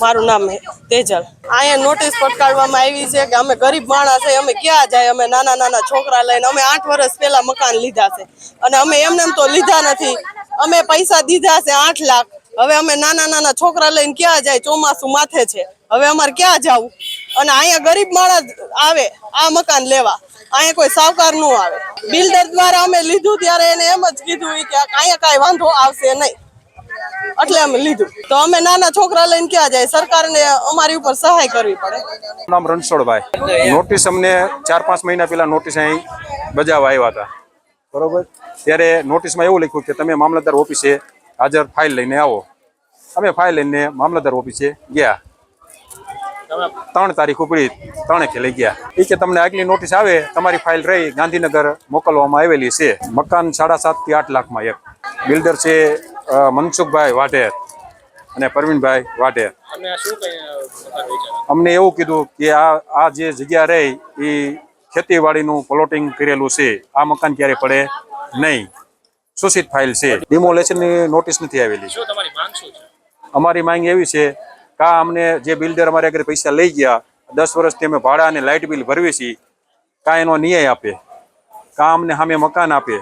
મારું નામ તેજલ. અહીંયા નોટિસ પટકાડવામાં આવી છે કે અમે ગરીબ માણસ છે, અમે ક્યાં જાય? અમે નાના નાના છોકરા લઈને અમે આઠ વર્ષ પહેલા મકાન લીધા છે. અને અમે એમને તો લીધા નથી. અમે પૈસા દીધા છે આઠ લાખ. હવે અમે નાના નાના છોકરા લઈને ક્યાં જાય? ચોમાસું માથે છે. હવે અમારે ક્યાં જવું? અને અહીંયા ગરીબ માણસ આવે, આ મકાન લેવા. અહીંયા કોઈ સાવકારનું આવે. બિલ્ડર દ્વારા અમે લીધું ત્યારે એને એમ જ કીધું કે અહીંયા કાંઈ વાંધો આવશે નહીં. એટલે અમે લીધું. તો અમે નાના છોકરા લઈને ક્યાં જાય? સરકારને અમારી ઉપર સહાય કરવી પડે. નામ રણછોડભાઈ. નોટિસ અમને ચાર પાંચ મહિના પહેલા નોટિસ અહીં બજાવવા આવ્યા હતા. બરોબર. ત્યારે નોટિસમાં એવું લખ્યું કે તમે મામલતદાર ઓફિસે હાજર ફાઇલ લઈને આવો. અમે ફાઇલ લઈને મામલતદાર ઓફિસે ગયા. ત્રણ તારીખ ઉપડી ત્રણેકે લઈ ગયા. એ કે તમને આગલી નોટિસ આવે તમારી ફાઇલ રહી ગાંધીનગર મોકલવામાં આવેલી છે. મકાન સાડા સાતથી આઠ લાખમાં એક. બિલ્ડર છે મનસુખભાઈ વાઢેર અને પરવીનભાઈ વાઢેર. અમને એવું કીધું કે આ આ જે જગ્યા રહી એ ખેતીવાડીનું પ્લોટિંગ કરેલું છે આ મકાન ક્યારે પડે નહીં. શોષિત ફાઇલ છે. ડિમોલેશનની નોટિસ નથી આવેલી. અમારી માંગ એવી છે કે અમને જે બિલ્ડર અમારે આગળ પૈસા લઈ ગયા દસ વર્ષથી અમે ભાડા અને લાઇટ બિલ ભરવી છીએ કાં એનો ન્યાય આપે કાં અમને સામે મકાન આપે.